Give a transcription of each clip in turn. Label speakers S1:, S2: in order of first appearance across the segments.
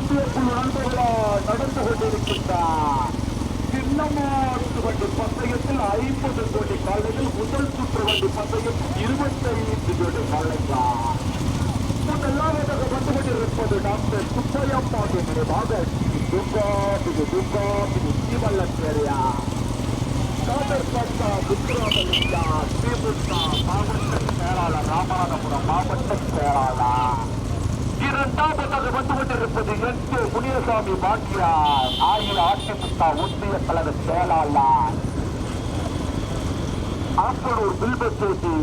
S1: மாட்டு வண்டி பந்தய நடந்து கொண்டிருக்கின்றார் சின்னமாட்டு வண்டி பந்தயத்தில் ஐம்பது கோடி காலையில் முதல் சுற்று வண்டி பந்தயத்தில் இருபத்தைந்து கோடி காலைகள் முதலாவதாக வந்து கொண்டிருப்பது டாக்டர் சுப்பையப்பா நினைவாக. துர்கா இது துர்கா இது ஸ்ரீவல்லச்சேரியா டாக்டர் பட்டா புத்திராமலிங்கா ஸ்ரீபுத்தா மாவட்ட செயலாளர் ராமநாதபுரம் மாவட்ட செயலாளர். இரண்டாவதாக வந்து கொண்டிருப்பது என் கே முனியசாமி பாட்டியார் அஇஅதிமுக ஒன்றிய தலைவர் செயலாளர். ஆம்பலூர் பில்பசேதி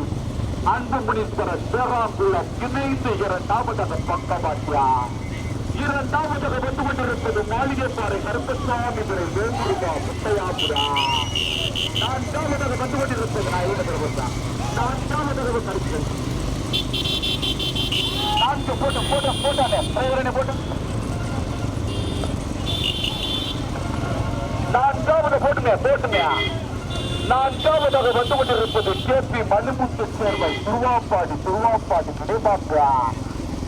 S1: அன்பு முனீஸ்வர சேராங்குள்ள இணைந்து இரண்டாவதாக பக்கமாட்டியா இரண்டாவதாக வந்து கொண்டிருப்பது மாளிகைப்பாறை கருப்பசாமி துறை வேங்குருவா முத்தையாபுரா. நான்காவதாக வந்து கொண்டிருப்பது நான் எழுத பெறுவதா நான்காவதாக கருத்து நான்கு போட்டு போட்டு போட்டானே டிரைவரனே போட்டு நான்காவது போட்டுங்க போட்டுங்க நான்காவதாக வந்து கொண்டிருப்பது கே பி மணிமுத்து சேர்வை திருவாப்பாடி திருவாப்பாடி கிடைப்பாப்பா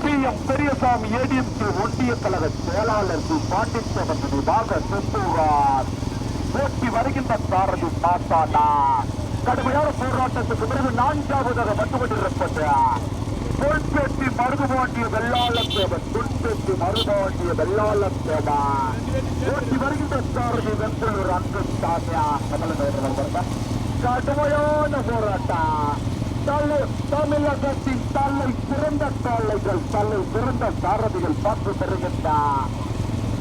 S1: பி எம் பெரியசாமி ஏடிஎம்கே ஒன்றிய கழக செயலாளர் சி. பாண்டிச்சேவன் நினைவாக செந்தூரார் போட்டி வருகின்ற சாரதி மாசானா. கடுமையான போராட்டத்துக்கு பிறகு நான்காவதாக வந்து கொண்டிருப்பது பொன்பெட்டி மருதுபாண்டிய வெள்ளாளம் தேவன் தொல்பேட்டி மருதுபாண்டிய வெள்ளாளம் தேவன் ஓட்டி வருகின்ற சாரதி வெண்பலூர் அங்கு சாமியா கமல கடுமையான போராட்டம். தலை தமிழகத்தின் தலை சிறந்த காளைகள் தலை சிறந்த சாரதிகள் பார்த்து பெறுகின்றார்.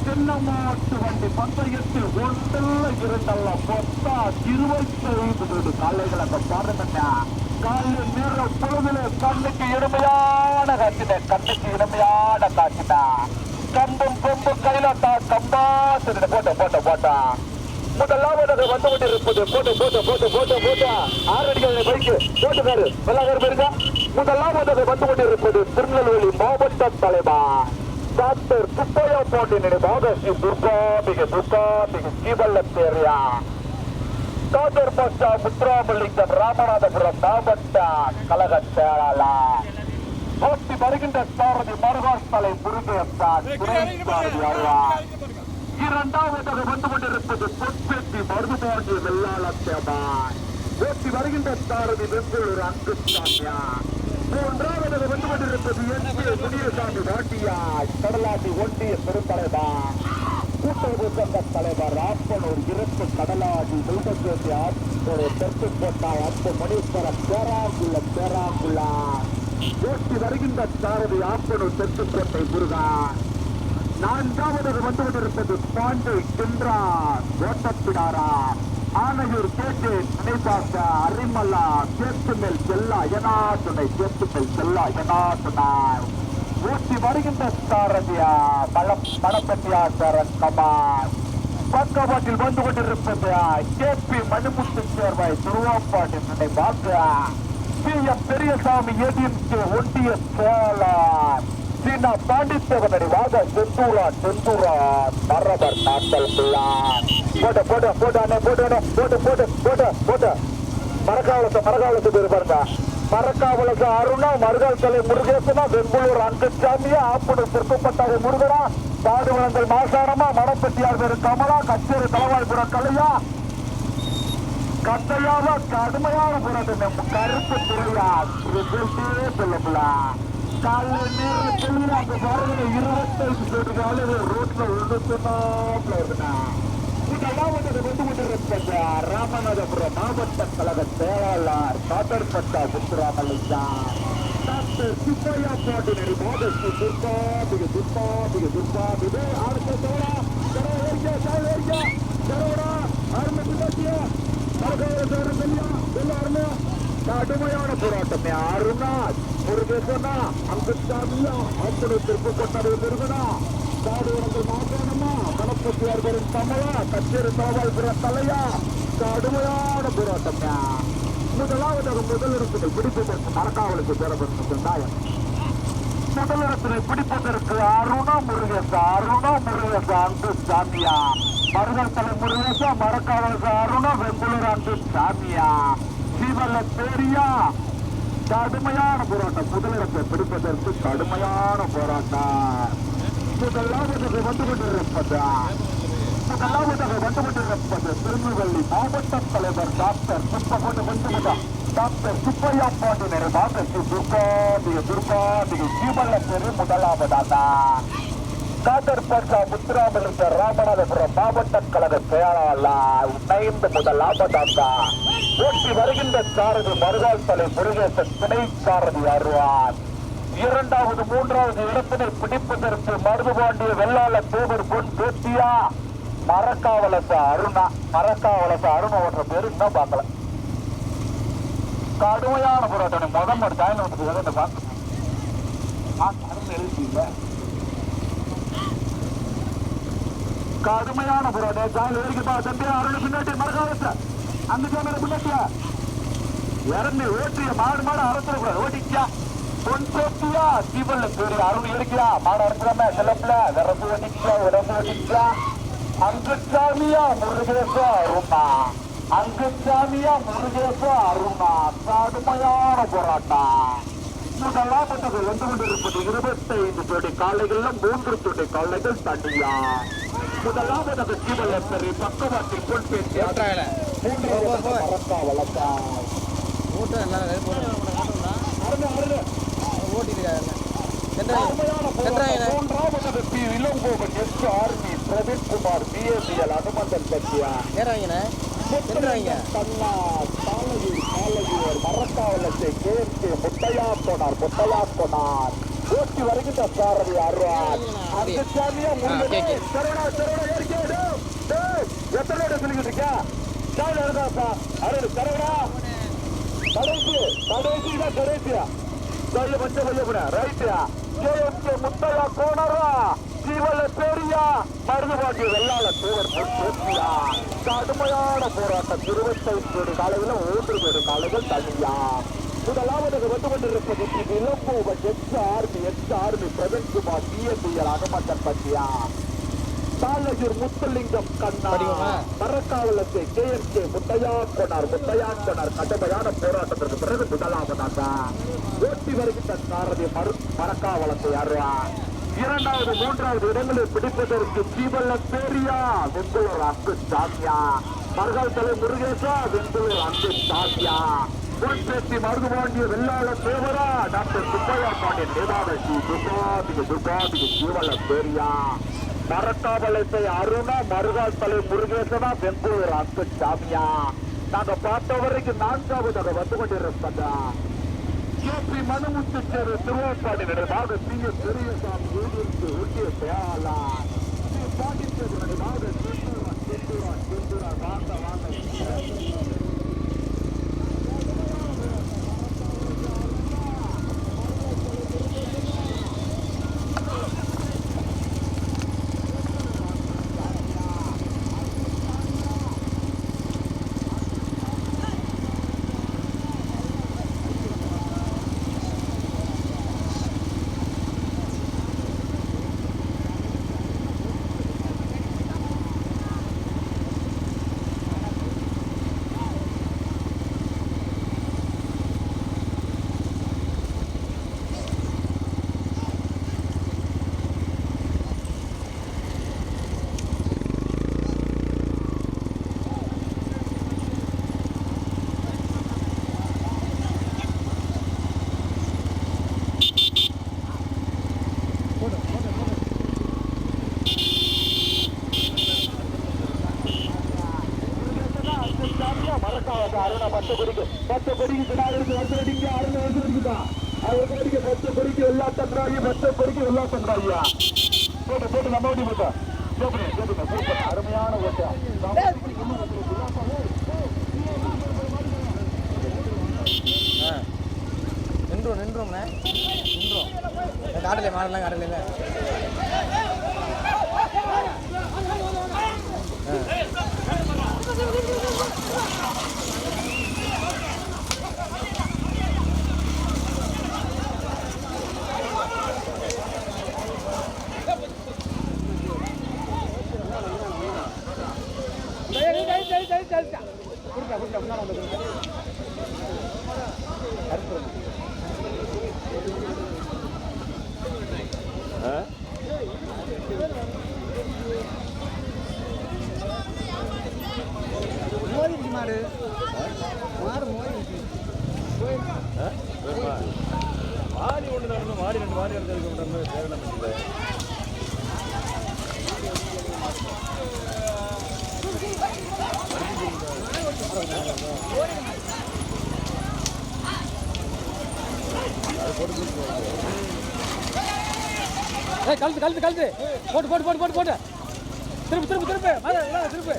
S1: சின்னமாட்டு வண்டி பந்தயத்தில் ஒன்றல்ல இரண்டல்ல மொத்தா இருபத்தி ஐந்து காலைகள் அந்த பாருங்கண்ணா காலை நேர பொழுதுல கண்ணுக்கு இனிமையான காட்சிட கண்ணுக்கு இனிமையான காட்சிட கம்பும் கொம்பு கையிலாட்டா கம்பா சரி போட்ட போட்ட போட்டா. முதலாவதாக வந்து கொண்டிருப்பது. போட்டு போட்டு போட்டு போட்டு போட்டு. ஆறு அடிக்காத பைக்கு. போட்டுக்காரு வெள்ளாக்காரு பேருங்க. முதலாவதாக வந்து கொண்டிருப்பது திருநெல்வேலி மாவட்ட தலைவா. டாக்டர் சுப்பையா போட்டி நினைவாக ஸ்ரீ துர்காம்பிகை துர்காம்பிகை ஸ்ரீவல்லத்தேரியா டாக்டர் பஸ்டா முத்துராமலிங்கம் ராமநாதபுரம் மாவட்ட கழக செயலாளர் போட்டி வருகின்ற சாரதி மருகாஸ் தலை முருகேசன் இரண்டாவதாக வந்து கொண்டிருப்பது பொற்பேட்டி மருதுபாண்டிய வெள்ளாளத்தேமான் போட்டி வருகின்ற சாரதி வெங்கூர் அங்குசாமியா மூன்றாவதாக வந்து கொண்டிருப்பது என் கே முனியசாமி வாட்டியா கடலாட்டி ஒன்றிய பெருந்தலைவா கூட்டுறவு சங்க தலைவர் ராப்பனூர் இருப்பு கடலாடி முல்பசேசி ஆத்தோடு தெற்கு கோட்டாய் அப்பு மணீஸ்வரம் பேராங்குள்ள பேராங்குள்ளா போட்டி வருகின்ற சாரதி ஆப்பனூர் தெற்கு கோட்டை முருகன் நான்காவதாக வந்து கொண்டிருப்பது பாண்டே சென்றா ஓட்டப்பிடாரா ஆனையூர் கேட்டு நினைப்பாக்க அரிமல்லா சேத்துமேல் செல்லா எனா துணை சேத்துமேல் செல்லா எனா துணை ஊட்டி வருகின்ற சாரதியா மல பணப்பட்டியா சரண் கமார் பக்கவாட்டில் வந்து கொண்டிருப்பது கே பி மணிமுத்து சேர்வாய் திருவாப்பாட்டி நினைவாக்க பி எம். பெரியசாமி ஏடிஎம்கே ஒன்றிய செயலாளர். சீனா பாண்டித்தேவனடி வாக செந்தூரா செந்தூரா மரபர் நாட்டல் பிள்ளான் போட போட்ட போட போட்டானே போட போட போட போட மரக்காவலத்தை மரக்காவலத்து பேர் மரக்காவலக அருணா மருகால் தலை முருகேசனா வெண்புலூர் அங்குச்சாமியா ஆப்பனூர் திருப்பப்பட்டாக முருகனா பாடுவளங்கள் மாசாரமா மணப்பட்டியார் பேரு கமலா கச்சேரி தலவாய்புரம் கலையா கட்டையாக கடுமையான போராட்டம் நம்ம கருப்பு துறையா இருபத்தி சொல்லல காலைல நேரம் ரோட்ல விழுந்துனாப்ல முதலாவது வந்து வந்து கொண்டிருப்பது ராமநாதபுரம் மாவட்ட கழக செயலாளர் காட்டர்பட்டா முத்துராமலிங்கா டாக்டர் சுப்பையா பாண்டியனடி மோதஸ்ரீ துர்கா மிக துர்கா மிக துர்கா. மிக அடுத்த சோழா சரவ ஏரியா சாவல் ஏரியா சரவடா அருமை பிள்ளையா கடுமையான போராட்டமே. அருணா முருகேசனா அங்கு சாமியா அப்படி திருப்பு கொண்டது முருகனா. காடு உணங்கள் மாசானமா கணப்பத்தியார் பெரும் கமலா கச்சேரி தலவாய்புர தலையா? கடுமையான போராட்டம்? முதலாவது முதல் பிடிப்பதற்கு மரக்காவலுக்கு பெறப்பட்ட நாயம் முதலிடத்தினை பிடிப்பதற்கு அருணா முருகேசா அருணா முருகேசா அன்பு சாமியா. மருதல் தலை முருகேசா மரக்காவலசா அருணா வெங்குளூர் அன்பு சாமியா. சிவல பேரியா. கடுமையான போராட்டம். முதலிடத்தை பிடிப்பதற்கு கடுமையான போராட்டம். முதலாவதாக வந்து கொண்டிருப்பது. முதலாவதாக வந்து கொண்டிருப்பது. திருநெல்வேலி மாவட்ட தலைவர் டாக்டர் சுப்பகோட்டு வந்துவிட்டா டாக்டர் சுப்பையா பாண்டியனர் மாதத்து துர்காதிக துர்காதிக ஜீவன பெரு முதலாவதாக. காதர் முத்துராமல் இருந்த ராமநாதபுரம் மாவட்ட கழக செயலாளர் இணைந்து முதலாவதாக. ஓட்டி வருகின்ற சாரதி மருகால் தலை முருகேசன் துணை சாரதி அருவான் இரண்டாவது மூன்றாவது இடத்தினை பிடிப்பதற்கு மருதுபாண்டிய வெள்ளாள தேவர் பொன் பேத்தியா. மரக்காவலச அருணா மரக்காவலச அருணா ஓட்டுற பேரு இன்னும் பார்க்கல. கடுமையான போராட்டம் முதல் ஒரு ஜாயின் வந்து இந்த பார்க்க எழுதியில்ல கடுமையான போராட்டம். ஜாயின் வரைக்கும் பா தம்பி அருண் பின்னாடி மரக்காவலச. அந்த கேமரா பின்னாட்டியா இறந்து ஓட்டிய மாடு மாடு அரைச்சிடக்கூடாது ஓட்டிச்சா பேத்தியா தீபல்ல பேரு அருண் இருக்கியா மாடு அரைச்சிடாம செல்லப்பில விரசு ஓட்டிச்சா விரசு ஓட்டிச்சா அங்குச்சாமியா முருகேசா அருணா அங்குச்சாமியா முருகேசா அருணா கடுமையான போராட்டம் முதலாவதாக வந்து கொண்டிருப்பது இருபத்தைந்து ஜோடி காளைகள்ல மூன்று ஜோடி காளைகள் தனியா முதலாவதாக தீபல்லரி பக்கவாட்டில் பொன் பேத்தி
S2: ஓட்டுறாங்கல்ல.
S1: மூன்று. வளர்த்தா
S2: ஓட்டு எல்லாம்
S1: அருண் அருண்
S2: ஓட்டிருக்காங்க
S1: பிரவீன் குமார் பிஎஸ்சிஎல் அனுமந்தன் பற்றியா
S2: ஏறாங்கண்ணே
S1: ஓட்டி வருகின்ற சாரதி அருவார் அந்த சாமியா
S2: ஓகே.
S1: சரவணா சரவணா ஏறிக்கே டேய், டேய், எத்தனை இடம் சொல்லிக்கிட்டு இருக்கா? சாமி இருந்தாப்பா அருள் சரவணா. கடைசி கடைசி தான் கடைசியா கைய பச்சை பைய ரைட்டா ஜேஎம்கே கேஎம்கே முத்தையா கோணரா ஜீவல பேரியா? மருதுபாட்டிய வெள்ளால தூவர் போட்டியா கடுமையான போராட்டம். இருபத்தைந்து ஒரு காலையில் மூன்று பேரு காலைகள் தனியா முதலாவது வந்து கொண்டிருப்பது இது இளம்பூவன் H army H army Praveenkumar BSIL அகமந்தன் பட்டியா? சாலையூர் முத்துலிங்கம் கண்ணா? மரக்காவலத்தை கேஎம்கே முத்தையா கொண்டார் முத்தையா கொண்டார் கடுமையான போராட்டத்திற்கு பிறகு முதலாவதாக ஓட்டி வருகின்ற சாரதி மறு மரக்காவலத்தை அருவா. இரண்டாவது மூன்றாவது இடங்களில் பிடிப்பதற்கு ஜீவல்ல பேரியா. வெங்குளூர் அன்பு சாமியா. மருகால் தலை முருகேசா வெங்குளூர் அன்பு சாமியா. பொன்பேசி மருதுபாண்டிய வெள்ளாள தேவரா டாக்டர் சுப்பையா பாண்டியன் நேதாவசி துர்காதிக துர்காதிக ஜீவல்ல பேரியா. மரக்காவலத்தை அருணா மருகால் தலை முருகேசனா வெங்கூர் அன்பு சாமியா நாங்க பார்த்த வரைக்கும் நான்காவது நான்காவதாக வந்து கொண்டிருப்பதா? கேபி மனுமுத்து சேரு திருவாப்பாடி நடுவாக சி எஸ் பெரியசாமி ஊருக்கு ஒட்டிய பேலா ஏய் கழுத்து கழுத்து கழுத்து போட்டு போட்டு போட்டு போட்டு போட்டு. திருப்பு திருப்பு திருப்பு. திருப்பு.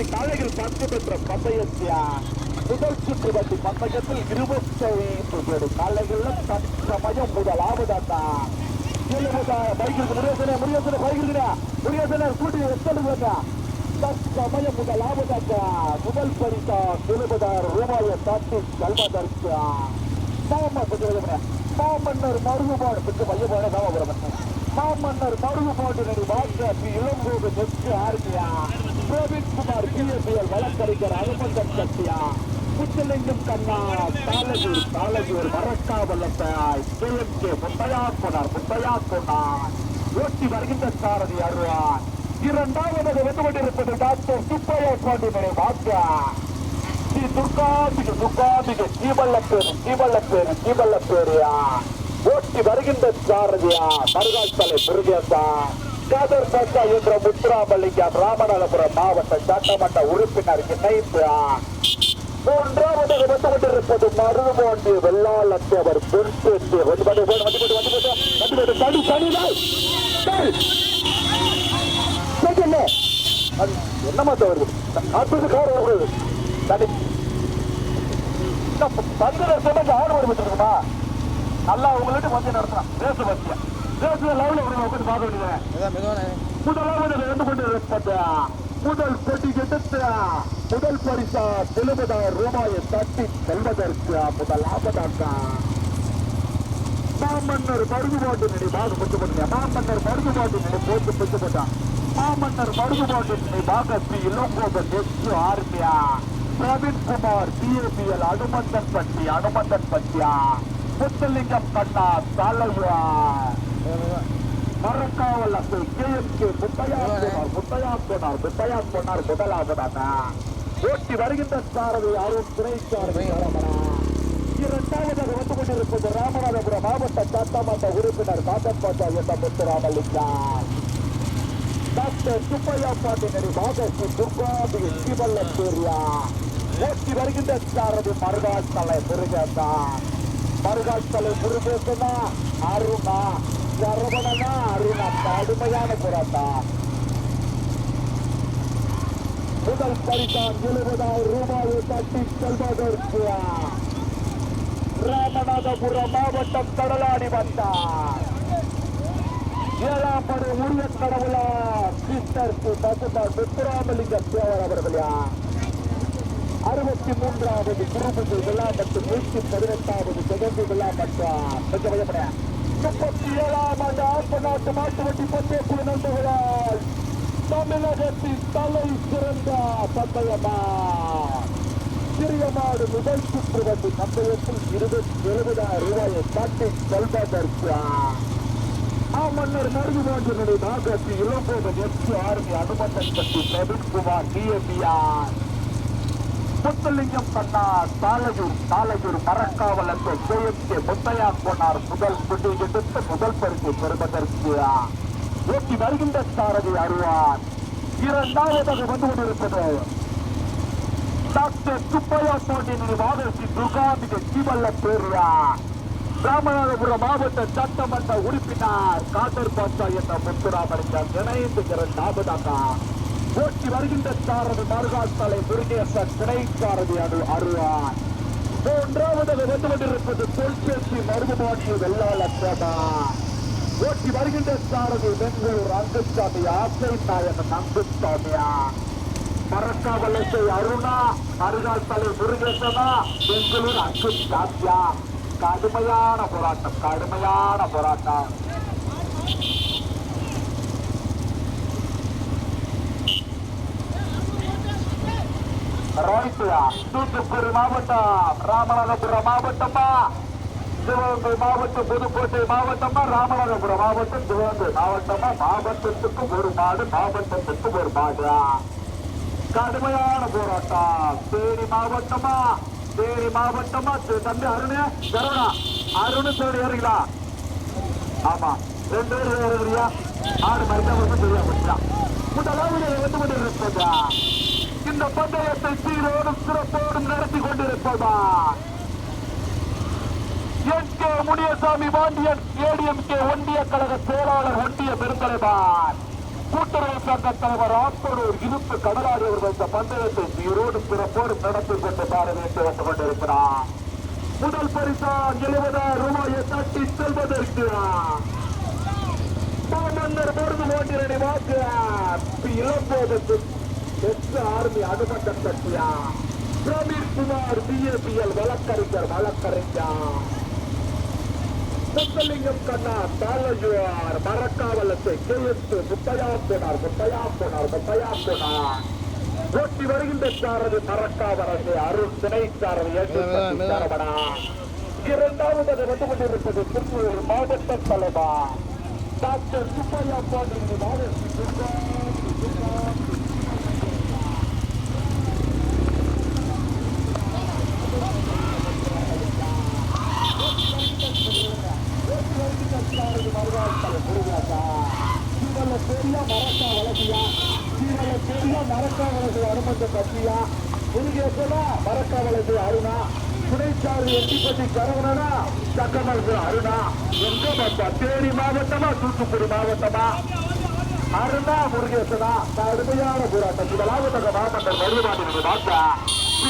S1: இன்னைக்கு
S3: காலையில் பங்கு பெற்ற பந்தயத்தியா? முதல் சுற்று பற்றி பந்தயத்தில் இருபத்தைந்து பேர். காலையில் தற்சமயம் முதலாவதாட்டா
S1: எழுபதாயிரம் பைக்கு முருகசன முருகசன பைக்கிறா முருகசன கூட்டி எத்தனை தற்சமயம் முதலாவதாட்டா முதல் பரிசா எழுபதாயிரம் ரூபாயை தாட்டி கல்வதற்கா? மாமா பெற்று மாமன்னர் மருகுபாடு பெற்று மையமான மாமபுரம் மாமன்னர் மருகுபாடு நடி வாக்கு இளம்போது நெற்று ஆறுமையா பிரவீன் குமார் பிஎஸ்எல் வழக்கறிஞர் அனுமந்தன் சக்தியா முச்சலிங்கம் கண்ணா தாலஜூர் தாலஜூர் மரக்கா வல்லத்தாய் கேஎம்கே முத்தையா கொண்டார் முத்தையா கொண்டார் ஓட்டி வருகின்ற சாரதி அருவான். இரண்டாவது வந்து கொண்டிருப்பது டாக்டர் சுப்பையா பாண்டிமனை வாக்கா ஸ்ரீ துர்காம்பிகை துர்காம்பிகை ஜீவல்லப்பேரு ஜீவல்லப்பேரு ஜீவல்லப்பேரியா ஓட்டி வருகின்ற சாரதியா? மருகால் தலை முருகேசா. கதர் சட்டா என்ற முத்துராமலிங்கம் ராமநாதபுரம் மாவட்ட சட்டமன்ற உறுப்பினர் இணைப்பு மூன்றாவது வந்து கொண்டிருப்பது மருதுபாண்டி வெள்ளாளத்தேவர் பெண்பேட்டு வந்து வந்து வந்து வந்து வந்து தனி தனிதான் என்னமா தவறு நாற்பது கார் தனி தந்திர சொன்ன ஆறு வருமா நல்லா உங்களுக்கு வந்து நடத்துறான் பேச லெவலில் உங்களை உட்காந்து பார்க்க வேண்டியது முதலாவது இருப்பது முதல் போட்டி எடுத்து? முதல் பரிசா எழுபதாயிரம் ரூபாயை தட்டி செல்வதற்கு முதலாவதாக மாமன்னர் மருதுபாட்டு பிடிச்சு போட்டீங்க மாமன்னர் மருதுபாட்டு நடி போட்டு போட்டான் மாமன்னர் மருதுபாட்டு நடி பாக ஸ்ரீ இளங்கோபன் நெக்ஸ்ட் ஆர்மியா? பிரவீன் குமார் பிஏபிஎல் அனுமந்தன் பட்டி அனுமந்தன் பட்டியா? முத்துலிங்கம் கண்ணா தலைவா மறக்காவல்ல போய் கேஎஸ்கே முத்தையார் போனார் முத்தையார் போனார் முத்தையார் போனார் முதலாவதாக ஓட்டி வருகின்ற சாரதி அருண் துணைச்சாரதி இரண்டாவதாக வந்து கொண்டிருப்பது ராமநாதபுரம் மாவட்ட சாத்தாமாட்ட உறுப்பினர் காட்டப்பாட்டா என்ற முத்துராமலிங்கம் டாக்டர் சுப்பையா பாண்டியனடி மாதசி துர்காபி சிவல்ல சூர்யா ஓட்டி வருகின்ற சாரதி மருகாத்தலை முருகேசா மருகாத்தலை முருகேசனா அருணா சரவணனா அருணா கடுமையான போராட்டம் முதல் பரிசான் எழுபதாயிரம் ரூபாயை தட்டி செல்வதற்கு ராமநாதபுரம் மாவட்டம் கடலாடி வந்தார் ஏழாம் படை உரிய கடவுளா சிஸ்டர் தசுமார் முத்துராமலிங்க தேவர் அவர்களா அறுபத்தி மூன்றாவது குருபதி விழா மற்றும் நூற்றி பதினெட்டாவது சிகந்தி விழா மற்றும் கொஞ்சம் பயப்படையா முப்பத்தி ஏழாம் ஆண்டு ஆர்ப்ப நாட்டு மாட்டுவட்டி பந்தயத்தில் நடந்துகிறாள் தமிழகத்தின் தலை சிறந்த பந்தயமா? சிறியமாடு முதல் சுற்று வந்து பந்தயத்தில் இருபத்தி எழுபதாயிரம் ரூபாயை காட்டி செல்வதற்கு ஆ மன்னர் ನರಗು ಬಾಂಧವರನ್ನು ನಾಗತಿ ಇಳಂಬೋದ ಎಫ್ ಆರ್ಮಿ ಹನುಮಂತನ್ ಪಟ್ಟಿ ಪ್ರವೀಣ್ ಕುಮಾರ್ ಡಿಎಪಿಆರ್ முத்துலிங்கம் பண்ணார் தாலயூர் தாலயூர் மரக்காவல் அந்த கேஎம்கே முத்தையா போனார் முதல் குடி எடுத்து முதல் பரிசு பெறுவதற்கு ஓட்டி வருகின்ற சாரதி அருவார் இரண்டாவதாக வந்து கொண்டிருப்பது டாக்டர் சுப்பையா போட்டி வாதசி துர்காம்பிகை ஜீவல்ல பேரியா ராமநாதபுரம் மாவட்ட சட்டமன்ற உறுப்பினர் காதர் பாட்சா என்ற முத்துராமலிங்கம் இணைந்து இரண்டாவதாக போட்டி வருகின்ற சாரதி மருகால் தலை முருகேசன் அது சாரதி அரு அருவான் மூன்றாவதாக வந்து கொண்டிருப்பது தொல்பேசி மருதுபாடிய வெள்ளாள சேமா போட்டி வருகின்ற சாரதி பெங்களூர் அங்குசாமி ஆசை நாயகன் அங்குசாமியா மரக்காவலசை அருணா அருகால் தலை முருகேசனா பெங்களூர் அங்கு கடுமையான போராட்டம் கடுமையான போராட்டம். ரைட்டுயா தூத்துக்குடி மாவட்டம் ராமநாதபுரம் மாவட்டமா சிவகங்கை மாவட்டம் புதுக்கோட்டை மாவட்டமா ராமநாதபுரம் மாவட்டம் சிவகங்கை மாவட்டமா மாவட்டத்துக்கும் ஒரு மாடு மாவட்டத்துக்கும் ஒரு மாடு கடுமையான போராட்டம். தேனி மாவட்டமா? தேனி மாவட்டமா? தம்பி அருணு சரவணா. அருணு தேடி ஏறுங்களா ஆமா. ரெண்டு பேரும் ஏறுறியா ஆறு மருத்துவம் தெரியா முதலாவது வந்து கொண்டிருப்பதா இந்த பந்தயத்தை சீரோடும் சிறப்போடும் நடத்தி கொண்டிருப்பதா N K Muniyasamy Pandian ADMK ஒன்றிய கழக செயலாளர் ஒன்றிய பெருந்தலைவார். கூட்டுறவு சங்க தலைவர் ஆப்பனூர் இருப்பு கடலாடி அவர்கள் இந்த பந்தயத்தை சீரோடும் சிறப்போடு நடத்தி கொண்டு பார வேண்டும் என்று கொண்டிருக்கிறார். முதல் பரிசா எழுபதாயிரம் ரூபாயை தட்டி செல்வதற்கு மன்னர் பொருள் ஓட்டிரடி வாக்கு இளம்போதத்து எஸ் ஆர்மி அனுமந்த சத்யா பிரவீன் குமார் பிஏபிஎல் வழக்கறிஞர் வழக்கறிஞர் முத்தலிங்கம் கண்ணா தாளஜுவார் மரக்காவலத்தை கேஎஸ் முத்தையா போனார் முத்தையா போனார் முத்தையா போனார். ஓட்டி வருகின்ற சாரதி மரக்காவலத்தை அருண் திணை சாரதி சாரவடா இரண்டாவது வந்து கொண்டிருப்பது திருப்பூர் மாவட்ட தலைவர் டாக்டர் சுப்பையா பாண்டியன் மாவட்ட பெரிய மரக்கா வளர்ச்சியா இவங்கள பெரிய மரக்கா வளர்ச்சி அனுமந்த கட்சியா முருகேசன மரக்கா வளர்ச்சி அருணா துணைச்சாரு எட்டிப்பட்டி கரவனா சக்கமரசு அருணா எங்க பார்த்தா தேனி மாவட்டமா தூத்துக்குடி மாவட்டமா? அருணா முருகேசனா கடுமையான போராட்டம். முதலாவது மாவட்ட மருதுமாநில வாக்கா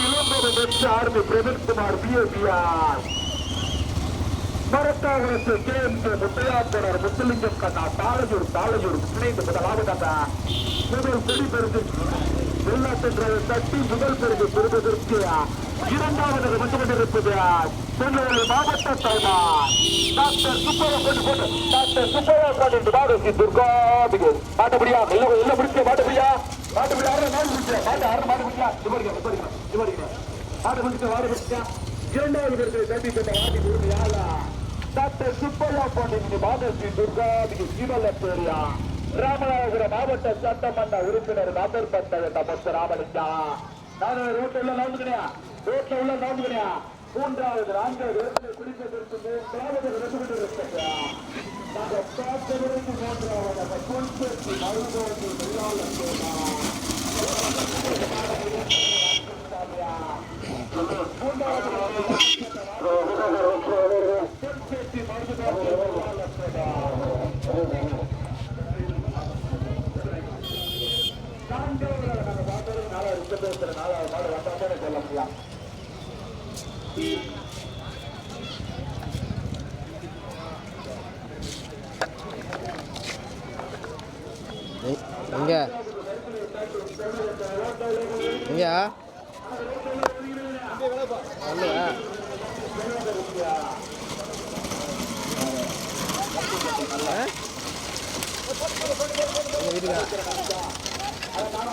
S1: இளம்பெரு வெற்றி ஆர்மி பிரவீன் பிஏபிஆர். மரத்தாவரத்து கேஎம்கே முத்தையாப்பனர் முத்துலிங்கம் கண்ணா தாளஜூர் தாளஜூர் இணைந்து முதலாவதாக முதல் பிடி பெருது வெள்ளாட்டென்ற தட்டி முதல் பெருது பெறுவதற்கு இரண்டாவது வந்து கொண்டிருப்பது மாவட்ட தலைவர் டாக்டர் சுப்பையா போட்டு போட்டு டாக்டர் சுப்பையா பாட்டு பாரதி துர்காபிகு மாட்டபடியா இல்ல இல்ல முடிச்சு மாட்டபடியா மாட்டபடியா ஆறு நாள் முடிச்சு மாட்டு ஆறு மாட்டு முடிச்சா இவருங்க இவருங்க இவருங்க மாட்டு முடிச்சு வாடு முடிச்சா இரண்டாவது பேருக்கு தட்டி பெற்ற வாட்டி உரிமையாளா டாக்டர் பேரியா ராமநாதபுரம் மாவட்ட சட்டமன்ற உறுப்பினர் நாதர்பட்ட தமஸ் ராமலிங்கா. நான் ரோட்ல நவுந்துக்கிறியா ரோட்ல உள்ள நவுந்துக்கிறியா மூன்றாவது நான்காவது ரோட்டில் மூன்றாவது ரெண்டு நாங்கள் பார்த்தவருக்கு மூன்றாவது பொன்பேசி